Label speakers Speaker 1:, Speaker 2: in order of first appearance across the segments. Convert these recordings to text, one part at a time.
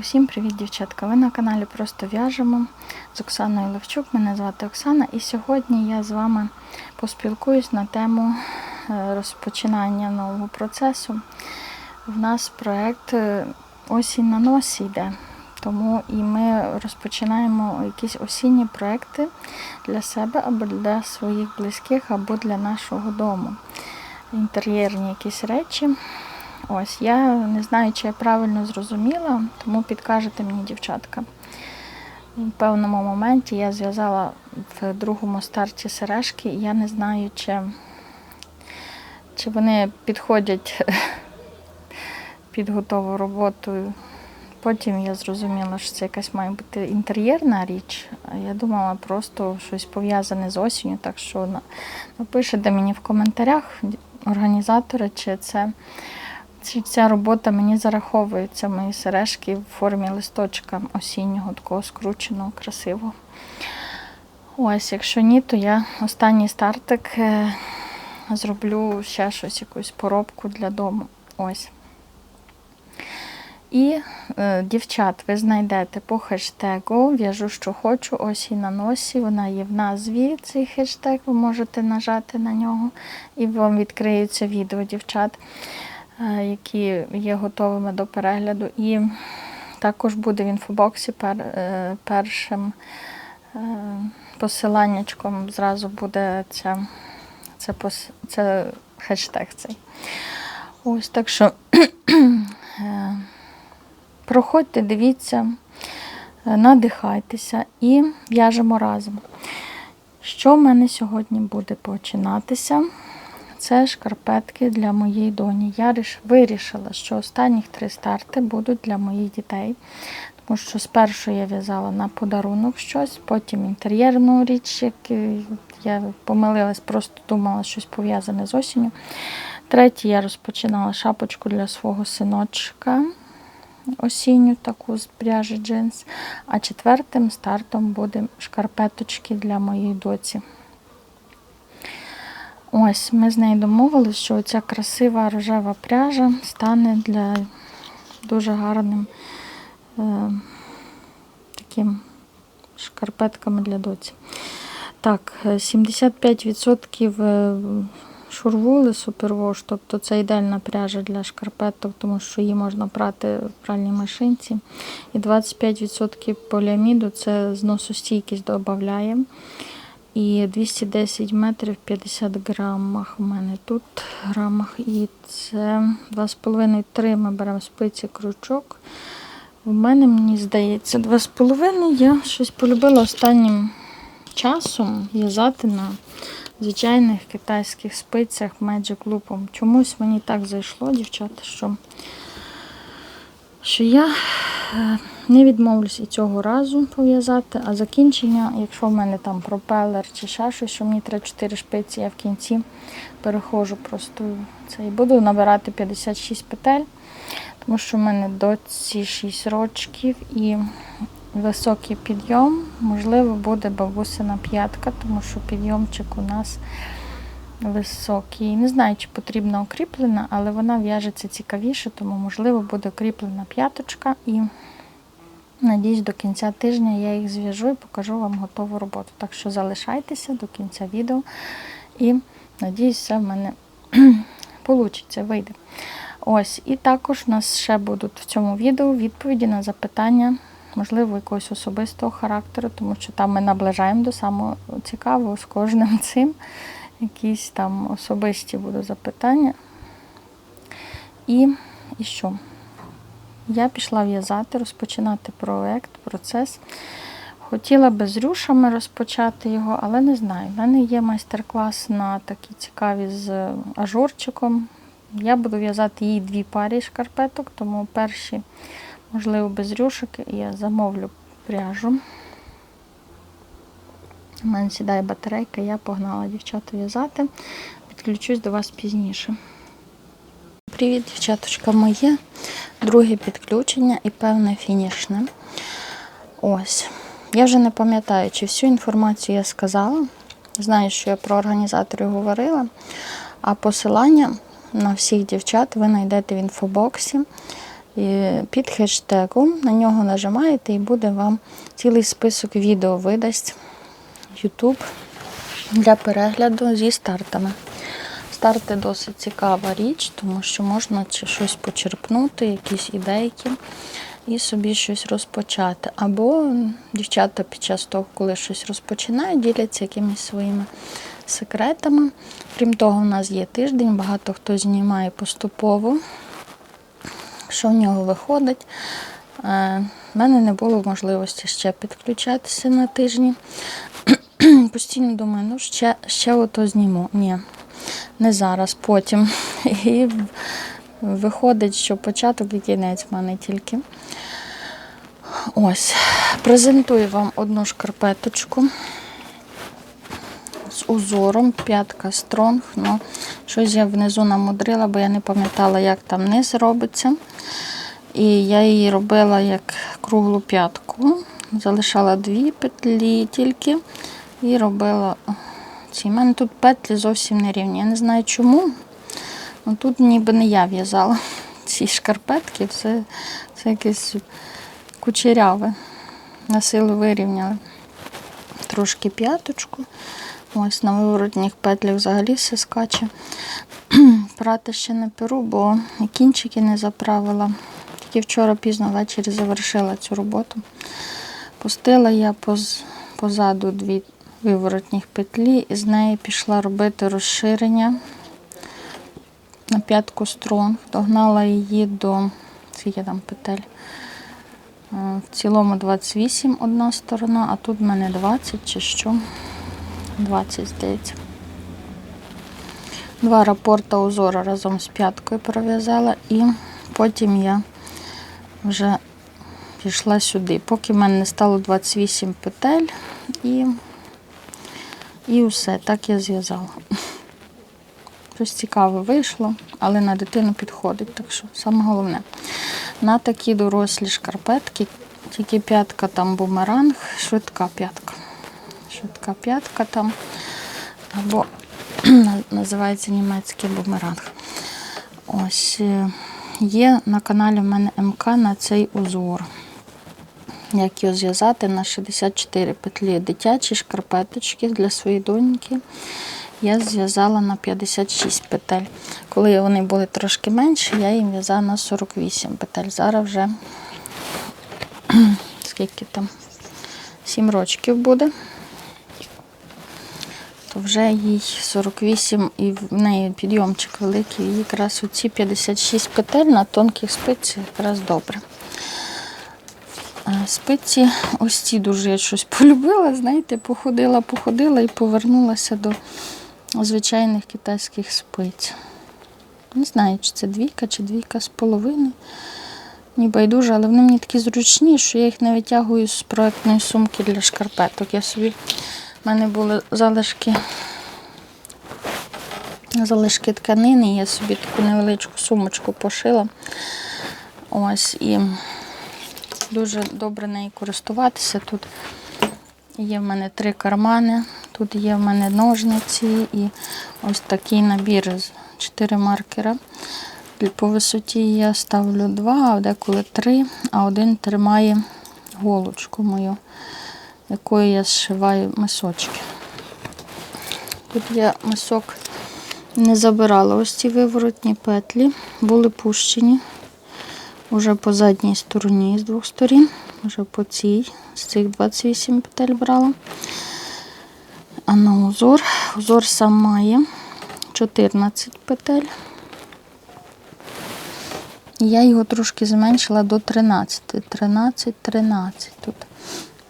Speaker 1: Усім привіт, дівчатка! Ви на каналі Просто в'яжемо з Оксаною Левчук. Мене звати Оксана, і сьогодні я з вами поспілкуюсь на тему е, розпочинання нового процесу. В нас проєкт е, осінь на носі йде, тому і ми розпочинаємо якісь осінні проекти для себе або для своїх близьких, або для нашого дому. Інтер'єрні якісь речі. Ось, я не знаю, чи я правильно зрозуміла, тому підкажете мені, дівчатка. В певному моменті я зв'язала в другому старті сережки, і я не знаю, чи, чи вони підходять під готову роботу. Потім я зрозуміла, що це якась має бути інтер'єрна річ. Я думала просто щось пов'язане з осінню, так що напишете мені в коментарях організатори, чи це ця робота мені зараховується мої сережки в формі листочка осіннього, такого скрученого, красивого. Ось, якщо ні, то я останній стартик е, зроблю ще щось, якусь поробку для дому. Ось. І е, дівчат ви знайдете по хештегу В'яжу, що хочу, осінь на носі. Вона є в назві цей хештег, ви можете нажати на нього, і вам відкриються відео дівчат які є готовими до перегляду. І також буде в інфобоксі пер, е, першим е, посиланнячком зразу буде це, пос, це хештег цей. Ось так що е, проходьте, дивіться, е, надихайтеся і в'яжемо разом. Що в мене сьогодні буде починатися? Це шкарпетки для моєї доні. Я вирішила, що останніх три старти будуть для моїх дітей. Тому що спершу я в'язала на подарунок щось, потім інтер'єрну річ, яку я помилилась, просто думала щось пов'язане з осінню. Третій я розпочинала шапочку для свого синочка осінню, таку з пряжі джинс. А четвертим стартом буде шкарпеточки для моєї доці. Ось, ми з нею домовилися, що ця красива рожева пряжа стане для дуже гарним е, таким шкарпетками для доці. Так, е, 75% е, шурвули супервош, тобто це ідеальна пряжа для шкарпеток, тому що її можна прати в пральній машинці. І 25% поліаміду це зносостійкість додаємо. І 210 метрів 50 грамах у мене тут грамах. І це 2,5-3 ми беремо спиці крючок. У мене, мені здається, 2,5 я щось полюбила останнім часом в'язати на звичайних китайських спицях Magic Loop. Чомусь мені так зайшло, дівчата, що, що я е, не відмовлюсь і цього разу пов'язати, а закінчення, якщо в мене там пропелер чи ще щось, що мені 3-4 шпиці, я в кінці переходжу просто це і буду набирати 56 петель, тому що в мене доці 6 рочків і високий підйом, можливо, буде бабусина п'ятка, тому що підйомчик у нас високий. Не знаю, чи потрібна укріплена, але вона в'яжеться цікавіше, тому, можливо, буде укріплена п'яточка і Надіюсь, до кінця тижня я їх зв'яжу і покажу вам готову роботу. Так що залишайтеся до кінця відео і надіюсь, все в мене вийде, вийде. Ось, і також у нас ще будуть в цьому відео відповіді на запитання, можливо, якогось особистого характеру, тому що там ми наближаємо до самого цікавого з кожним цим. Якісь там особисті будуть запитання. І, і що? Я пішла в'язати, розпочинати проект, процес. Хотіла би з рюшами розпочати його, але не знаю. У мене є майстер-клас на такі цікаві з ажурчиком. Я буду в'язати їй дві парі шкарпеток, тому перші, можливо, без рюшок, я замовлю пряжу. У мене сідає батарейка, я погнала дівчата в'язати. Підключусь до вас пізніше. Привіт, дівчаточка моє. Друге підключення і певне фінішне. Ось. Я вже не пам'ятаю, чи всю інформацію я сказала. Знаю, що я про організаторів говорила. А посилання на всіх дівчат ви знайдете в інфобоксі. Під хештегом на нього нажимаєте і буде вам цілий список відео видасть YouTube для перегляду зі стартами. Старти досить цікава річ, тому що можна щось почерпнути, якісь ідейки і собі щось розпочати. Або дівчата під час того, коли щось розпочинають, діляться якимись своїми секретами. Крім того, у нас є тиждень, багато хто знімає поступово, що в нього виходить. У мене не було можливості ще підключатися на тижні. Постійно думаю, ну ще, ще ото зніму. Ні, не зараз, потім. І виходить, що початок і кінець в мене тільки. Ось, презентую вам одну шкарпеточку з узором, п'ятка стронг. Ну, щось я внизу намудрила, бо я не пам'ятала, як там низ робиться. І я її робила як круглу п'ятку. Залишала дві петлі тільки і робила ці. У мене тут петлі зовсім не рівні. Я не знаю чому. Ну, Тут ніби не я в'язала ці шкарпетки, це, це якесь кучеряве. На силу вирівняли трошки п'яточку. Ось на виворотніх петлях взагалі все скаче. Прати ще не перу, бо кінчики не заправила. Тільки вчора пізно ввечері завершила цю роботу. Пустила я поз, позаду дві виворотніх петлі і з неї пішла робити розширення на п'ятку стронг. Догнала її до скільки там петель. Е, В цілому 28 одна сторона, а тут в мене 20 чи що. 20, здається. Два рапорта узора разом з п'яткою пров'язала і потім я вже пішла сюди. Поки в мене не стало 28 петель і, і все, так я зв'язала. Щось цікаве вийшло, але на дитину підходить, так що саме головне. На такі дорослі шкарпетки, тільки п'ятка там бумеранг, швидка п'ятка. Швидка п'ятка там, або називається німецький бумеранг. Ось е, є на каналі в мене МК на цей узор. Як його зв'язати на 64 петлі дитячі шкарпеточки для своєї доньки. Я зв'язала на 56 петель. Коли вони були трошки менші, я їм в'язала на 48 петель. Зараз вже скільки там 7 рочків буде. То вже їй 48 і в неї підйомчик великий. І якраз оці 56 петель на тонких спицях якраз добре. Спиці ось ці дуже я щось полюбила, знаєте, походила, походила і повернулася до звичайних китайських спиць. Не знаю, чи це двійка, чи двійка з половиною. Ні байдуже, але вони мені такі зручні, що я їх не витягую з проектної сумки для шкарпеток. Я собі, в мене були залишки, залишки тканини, я собі таку невеличку сумочку пошила. Ось і дуже добре нею користуватися. Тут є в мене три кармани, тут є в мене ножниці і ось такий набір з чотири маркера. По висоті я ставлю два, а деколи три, а один тримає голочку мою, якою я зшиваю мисочки. Тут я мисок не забирала. Ось ці виворотні петлі були пущені вже по задній стороні з двох сторін, вже по цій, з цих 28 петель брала. А на узор, узор сам має 14 петель. Я його трошки зменшила до 13. 13, 13 тут,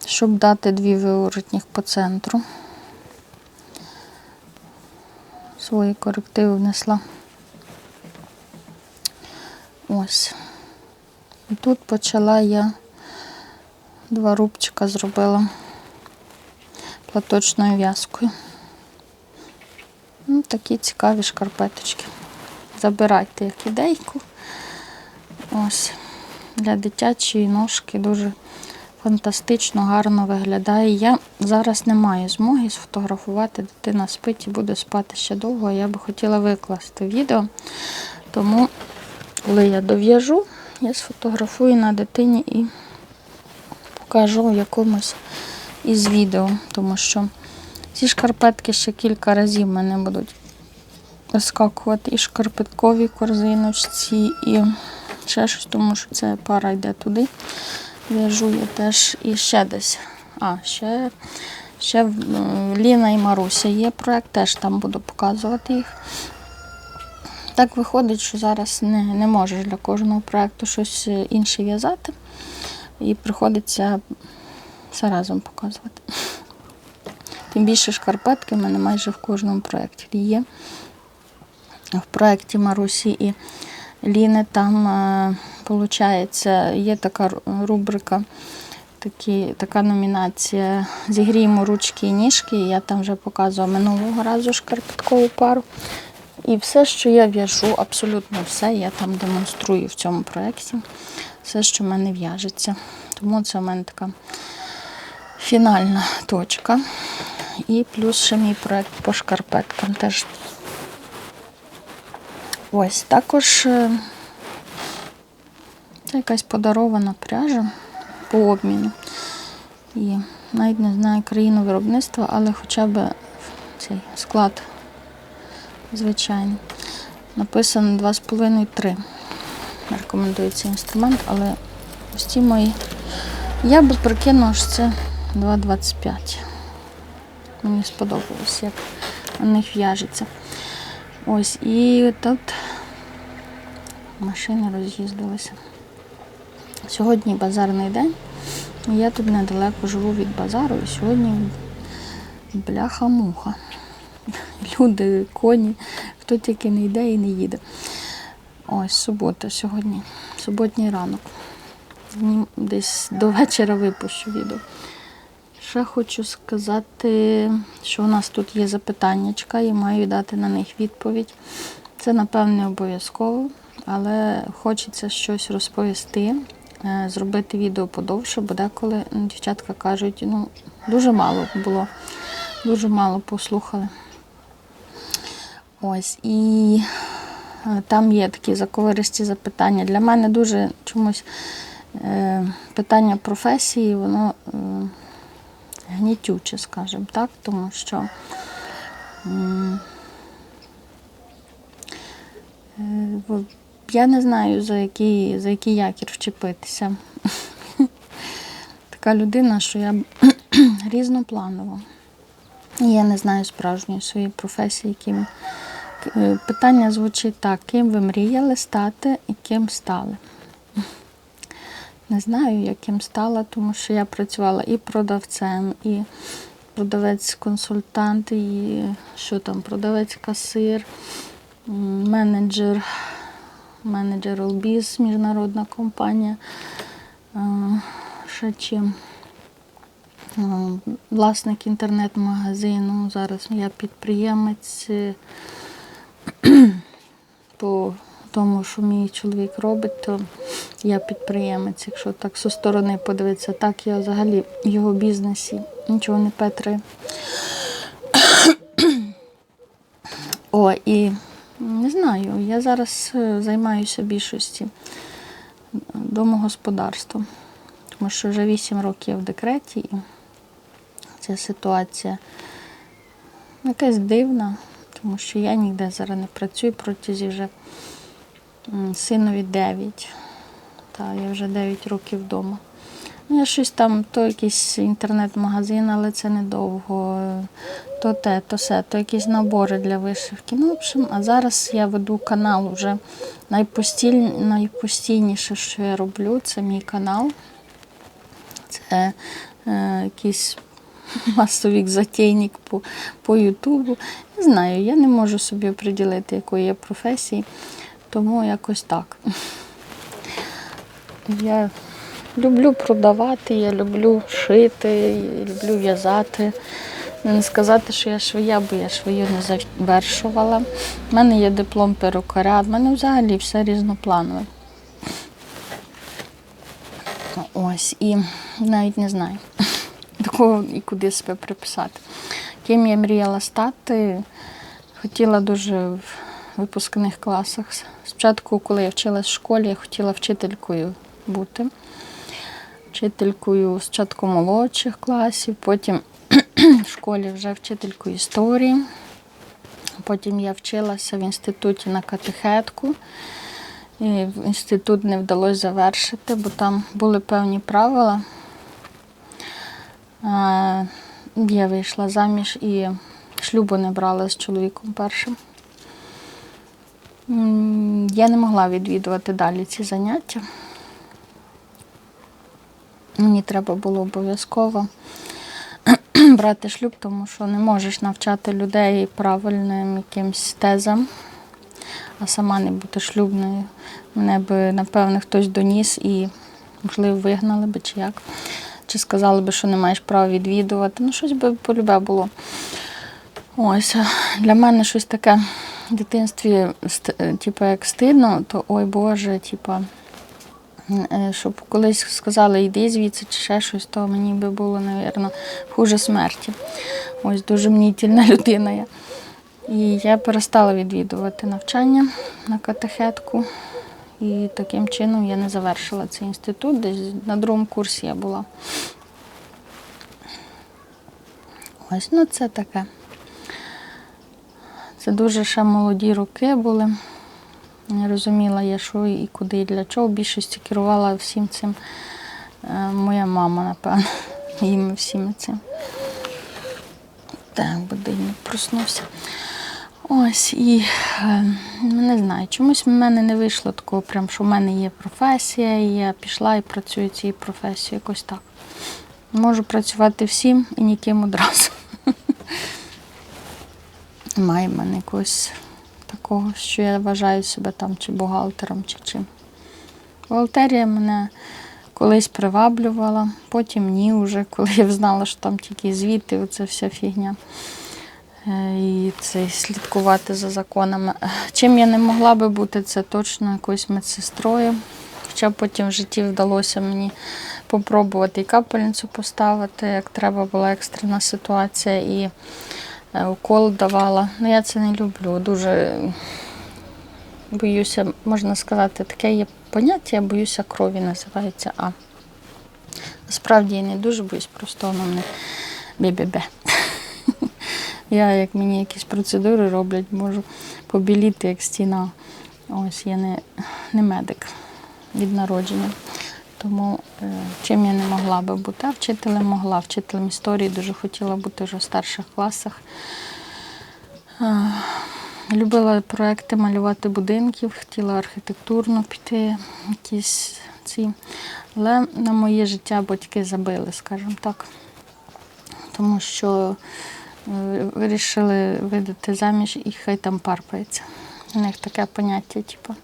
Speaker 1: щоб дати дві виворотніх по центру. Свої корективи внесла. Ось. Тут почала я два рубчика зробила платочною в'язкою. Ну, такі цікаві шкарпеточки. Забирайте як ідейку. Ось. Для дитячої ножки дуже фантастично, гарно виглядає. Я зараз не маю змоги сфотографувати, дитина спить і буде спати ще довго. Я би хотіла викласти відео. Тому, коли я дов'яжу я сфотографую на дитині і покажу в якомусь із відео, тому що ці шкарпетки ще кілька разів мене будуть вискакувати і шкарпеткові корзиночці, і ще щось, тому що це пара йде туди. В'яжу я теж і ще десь. А, ще, ще е, Ліна і Маруся є проект, теж там буду показувати їх. Так виходить, що зараз не, не можеш для кожного проекту щось е, інше в'язати. І приходиться все разом показувати. Тим більше шкарпетки в мене майже в кожному проєкті є. В проєкті Марусі і Ліни там, виходить, є така рубрика, такі, така номінація Зігріємо ручки і ніжки. Я там вже показувала минулого разу шкарпеткову пару. І все, що я в'яжу, абсолютно все, я там демонструю в цьому проєкті. Все, що в мене в'яжеться. Тому це в мене така фінальна точка. І плюс ще мій проєкт по шкарпеткам теж. Ось також е, це якась подарована пряжа по обміну. І навіть не знаю країну виробництва, але хоча б цей склад звичайний. Написано 2,5-3. Рекомендується інструмент, але ось ці мої. Я би прикинула, що це 2,25. Мені сподобалось, як на них в'яжеться. Ось, і тут машини роз'їздилися. Сьогодні базарний день. Я тут недалеко живу від базару, і сьогодні бляха-муха. Люди, коні, хто тільки не йде і не їде. Ось субота сьогодні, суботній ранок. Десь до вечора випущу відео. Ще хочу сказати, що у нас тут є запитаннячка і маю дати на них відповідь. Це, напевне, обов'язково, але хочеться щось розповісти, е, зробити відео подовше, бо деколи дівчатка кажуть, ну, дуже мало було, дуже мало послухали. Ось, і е, там є такі заковиристі запитання. Для мене дуже чомусь е, питання професії, воно е, гнітюче, скажімо так, тому що е, я не знаю, за який, за який якір вчепитися. Така людина, що я різнопланова. Я не знаю справжньої своєї професії, яким питання звучить так: ким ви мріяли стати і ким стали? Не знаю, яким стала, тому що я працювала і продавцем, і продавець-консультант, і що там, продавець-касир, менеджер, менеджер Олбіз, міжнародна компанія. Е, Ще чим. Е, Власник інтернет-магазину. Зараз я підприємець. Е, по тому, що мій чоловік робить, то я підприємець. Якщо так зі сторони подивитися, так я взагалі в його бізнесі нічого не петраю. О, і не знаю, я зараз е, займаюся більшості домогосподарством, тому що вже 8 років я в декреті, і ця ситуація якась дивна, тому що я ніде зараз не працюю протязі вже синові 9. Та, я вже 9 років вдома. Ну, я щось там, то якийсь інтернет-магазин, але це недовго. То те, то все, то якісь набори для вишивки. Ну, в общем, а зараз я веду канал вже найпостіль... найпостійніше, що я роблю, це мій канал. Це е, якийсь масовик затейник по, по Ютубу. Не знаю, я не можу собі приділити, якої я професії, тому якось так. Я люблю продавати, я люблю шити, я люблю в'язати. Не сказати, що я швея, бо я швею не завершувала. У мене є диплом перукаря, в мене взагалі все різнопланове. Ось, і навіть не знаю, кого і куди себе приписати. Ким я мріяла стати, хотіла дуже в випускних класах. Спочатку, коли я вчилась в школі, я хотіла вчителькою бути. Вчителькою спочатку молодших класів, потім в школі вже вчителькою історії. Потім я вчилася в інституті на катехетку. І інститут не вдалося завершити, бо там були певні правила. Е, Я вийшла заміж і шлюбу не брала з чоловіком першим. Я не могла відвідувати далі ці заняття. Мені треба було обов'язково брати шлюб, тому що не можеш навчати людей правильним якимсь тезам, а сама не бути шлюбною. Мене би, напевно, хтось доніс і, можливо, вигнали би чи як. Чи сказали би, що не маєш права відвідувати. Ну, щось би полюбе було. Ось, для мене щось таке в дитинстві, е, типу, як стидно, то ой Боже, типу, е, щоб колись сказали, йди звідси чи ще щось, то мені би було, напевно, хуже смерті. Ось дуже мнітільна людина я. І я перестала відвідувати навчання на катехетку. І таким чином я не завершила цей інститут. Десь на другому курсі я була. Ось, ну це таке. Це дуже ще молоді роки були. Не розуміла я, що і куди, і для чого. Більшості керувала всім цим е, моя мама, напевно, їм всім цим. Так, будильник проснувся. Ось і е, ну, не знаю, чомусь в мене не вийшло такого, прям, що в мене є професія, і я пішла і працюю цією професією, якось так. Можу працювати всім і ніким одразу. Немає в мене якогось такого, що я вважаю себе там чи бухгалтером, чи чим. Бухгалтерія мене колись приваблювала, потім ні, вже, коли я знала, що там тільки звіти, оця вся фігня. Е, І це слідкувати за законами. Чим я не могла би бути, це точно якоюсь медсестрою. Хоча потім в житті вдалося мені попробувати і капельницю поставити, як треба була екстрена ситуація, і е, укол давала. Ну я це не люблю. Дуже боюся, можна сказати, таке є поняття, боюся крові, називається А. Насправді я не дуже боюсь, просто воно мене бе-бе-бе. Я, як мені якісь процедури роблять, можу побіліти, як стіна. Ось я не, не медик від народження. Тому е, чим я не могла би бути, а вчителем могла. Вчителем історії дуже хотіла бути вже в старших класах. Любила проекти малювати будинків, хотіла архітектурно піти, якісь ці. Але на моє життя батьки забили, скажімо так. Тому що вирішили видати заміж і хай там парпається. У них таке поняття, типу,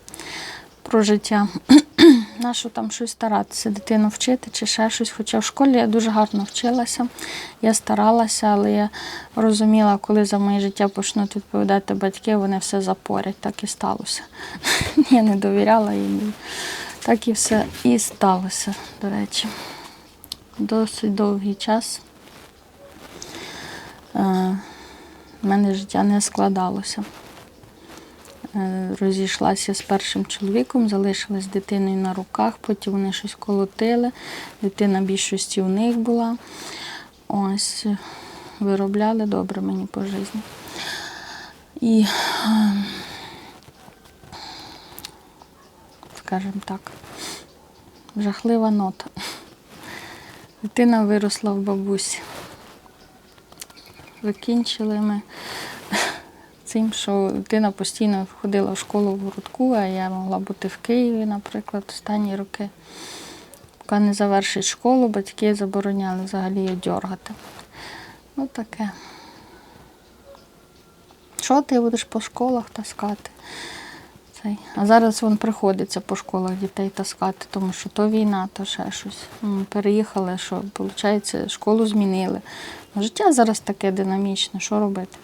Speaker 1: про життя. Нащо там щось старатися, дитину вчити чи ще щось. Хоча в школі я дуже гарно вчилася, я старалася, але я розуміла, коли за моє життя почнуть відповідати батьки, вони все запорять. Так і сталося. Я не довіряла їм. Так і все і сталося, до речі. Досить довгий час. Е, в мене життя не складалося. Е, Розійшлася з першим чоловіком, залишилась дитиною на руках, потім вони щось колотили. Дитина більшості у них була. Ось виробляли добре мені по житті. І, е, скажімо так, жахлива нота. Дитина виросла в бабусі. Закінчили ми цим, що дитина постійно ходила в школу в городку, а я могла бути в Києві, наприклад, останні роки. Поки не завершить школу, батьки забороняли взагалі її дергати. Ну таке. Що ти будеш по школах таскати? Цей. А зараз вон приходиться по школах дітей таскати, тому що то війна, то ще щось. М, Переїхали, що виходить, школу змінили. Життя зараз таке динамічне, що робити?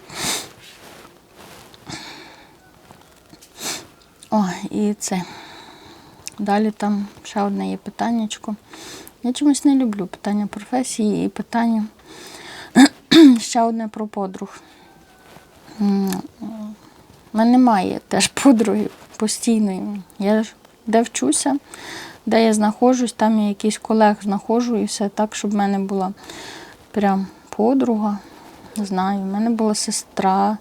Speaker 1: О, і це. Далі там ще одне є питаннячко. Я чомусь не люблю питання професії і питання ще одне про подруг. У мене немає теж подруги постійної. Я ж де вчуся, де я знаходжусь, там я якийсь колег знаходжу і все так, щоб в мене була прям подруга. Не знаю, в мене була сестра.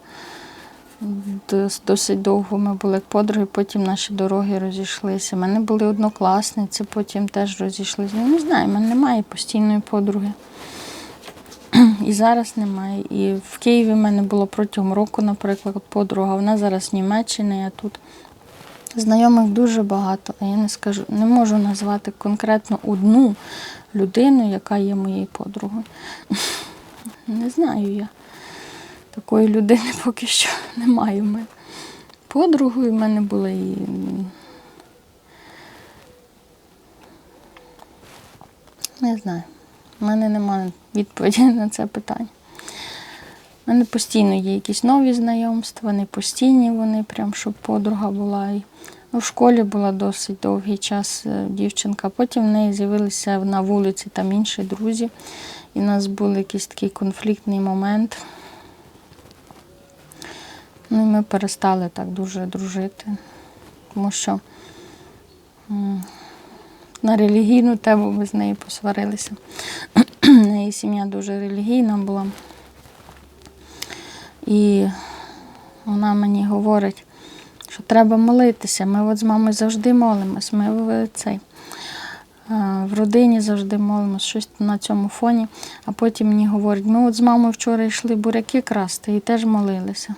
Speaker 1: Досить довго ми були як подруги, потім наші дороги розійшлися. У мене були однокласниці, потім теж розійшлися. Ну, не знаю, в мене немає постійної подруги. І зараз немає. І в Києві в мене було протягом року, наприклад, подруга. Вона зараз в Німеччині, я тут. Знайомих дуже багато, а я не скажу, не можу назвати конкретно одну людину, яка є моєю подругою. Не знаю я. Такої людини поки що немає в мене. Подругою в мене були і. Не знаю. У мене немає відповіді на це питання. У мене постійно є якісь нові знайомства, не постійні вони, прям щоб подруга була. І ну, в школі була досить довгий час е, дівчинка. Потім в неї з'явилися на вулиці там інші друзі. І в нас був якийсь такий конфліктний момент. Ну і ми перестали так дуже дружити, тому що на релігійну тему ми з нею посварилися. Неї сім'я дуже релігійна була. І вона мені говорить, що треба молитися. Ми от з мамою завжди молимось. Ми цей. Е, В родині завжди молимось, щось на цьому фоні. А потім мені говорять, ми от з мамою вчора йшли буряки красти і теж молилися,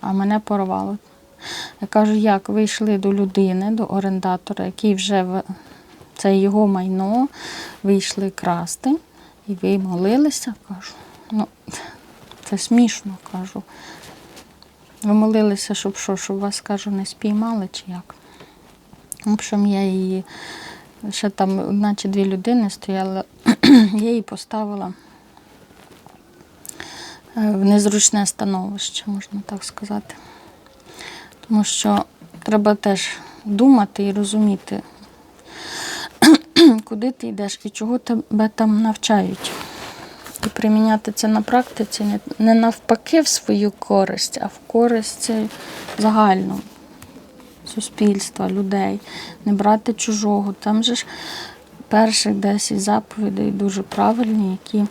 Speaker 1: а мене порвало. Я кажу, як ви йшли до людини, до орендатора, який вже це його майно, ви йшли красти, і ви молилися. Кажу, ну це смішно, кажу. Ви молилися, щоб що, щоб вас, кажу, не спіймали чи як. В общем, я її, ще там одна чи дві людини стояли, я її поставила е, в незручне становище, можна так сказати. Тому що треба теж думати і розуміти, куди ти йдеш і чого тебе там навчають. І приміняти це на практиці не, навпаки в свою користь, а в користь загальну суспільства, людей, не брати чужого. Там же ж перших 10 заповідей дуже правильні, які,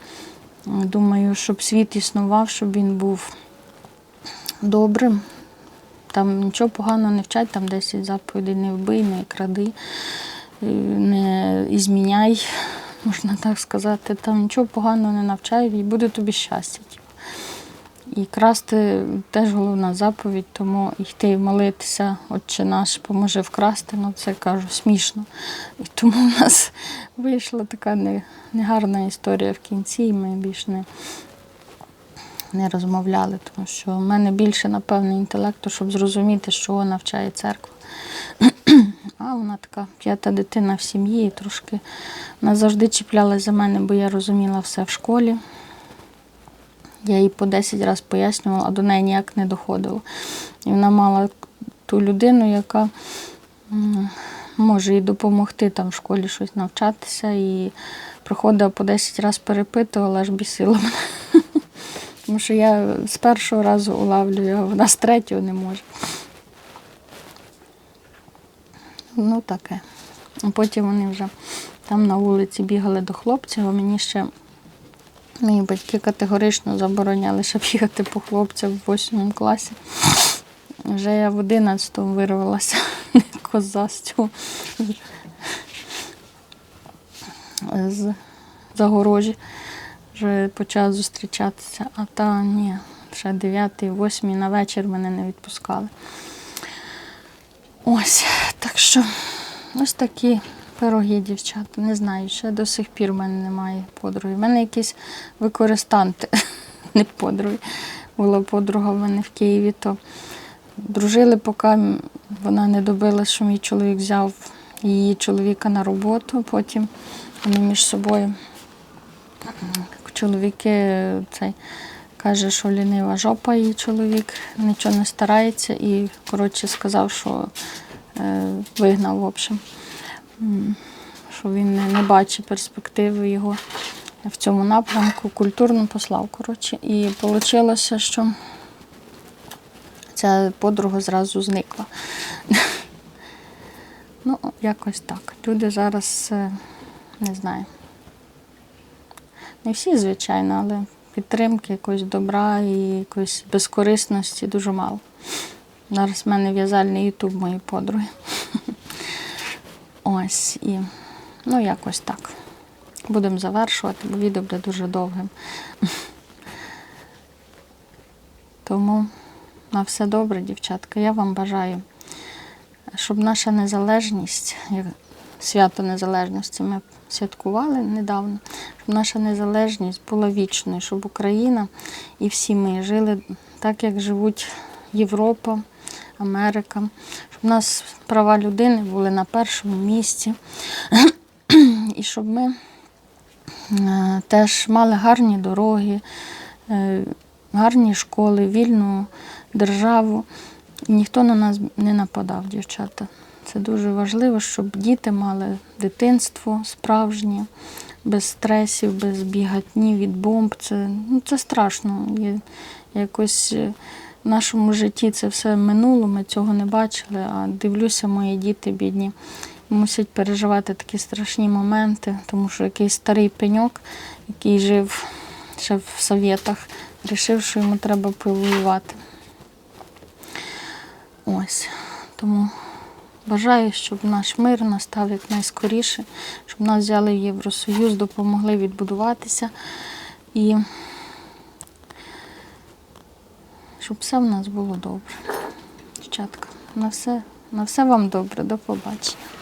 Speaker 1: думаю, щоб світ існував, щоб він був добрим. Там нічого поганого не вчать, там 10 заповідей не вбий, не кради, е, не ізміняй, можна так сказати. Там нічого поганого не навчають і буде тобі щастя. І красти теж головна заповідь, тому йти молитися, Отче наш, поможе вкрасти, ну це кажу смішно. І тому в нас вийшла така негарна історія в кінці, і ми більш не, не розмовляли, тому що в мене більше, напевно, інтелекту, щоб зрозуміти, що навчає церква. А вона така п'ята дитина в сім'ї, і трошки вона завжди чіплялась за мене, бо я розуміла все в школі. Я їй по 10 разів пояснювала, а до неї ніяк не доходило. І вона мала ту людину, яка може їй допомогти там в школі щось навчатися. І приходила по 10 разів перепитувала, аж бісила мене. Тому що я з першого разу улавлюю, а вона з третього не може. Ну, таке. А потім вони вже там на вулиці бігали до хлопців, а мені ще мої батьки категорично забороняли, щоб їхати по хлопцям в 8 класі. Вже я в 11 вирвалася коза з цього з загорожі. Вже почала зустрічатися, а та ні, ще 9 8 на вечір мене не відпускали. Ось, так що ось такі пироги, дівчата. Не знаю, ще до сих пір в мене немає подруги. У мене якісь використанти, не подруги. Була подруга в мене в Києві, то дружили, поки вона не добила, що мій чоловік взяв її чоловіка на роботу. Потім вони між собою чоловіки цей. Каже, що лінива жопа її чоловік, нічого не старається і, коротше, сказав, що е, вигнав, в общем, що він не, не бачить перспективи його в цьому напрямку, культурно послав. Коротше. І вийшло, що ця подруга зразу зникла. Ну, якось так. Люди зараз е, не знаю. Не всі, звичайно, але підтримки, якогось добра і якоїсь безкорисності дуже мало. Зараз в мене в'язальний ютуб моєї подруги. Ось і ну якось так. Будемо завершувати, бо відео буде дуже довгим. Тому на все добре, дівчатка. Я вам бажаю, щоб наша незалежність, як свято незалежності ми святкували недавно, щоб наша незалежність була вічною, щоб Україна і всі ми жили так, як живуть Європа, Америка, щоб у нас права людини були на першому місці, і щоб ми е, теж мали гарні дороги, е, гарні школи, вільну державу. І ніхто на нас не нападав, дівчата. Це дуже важливо, щоб діти мали дитинство справжнє, без стресів, без бігатні від бомб. Це, ну, це страшно. І якось е, в нашому житті це все минуло, ми цього не бачили, а дивлюся, мої діти бідні мусять переживати такі страшні моменти, тому що якийсь старий пеньок, який жив ще в Совєтах, вирішив, що йому треба повоювати. Ось. Тому бажаю, щоб наш мир настав якнайскоріше, щоб нас взяли в Євросоюз, допомогли відбудуватися і щоб все в нас було добре. Дівчатка, на все, на все вам добре, до побачення.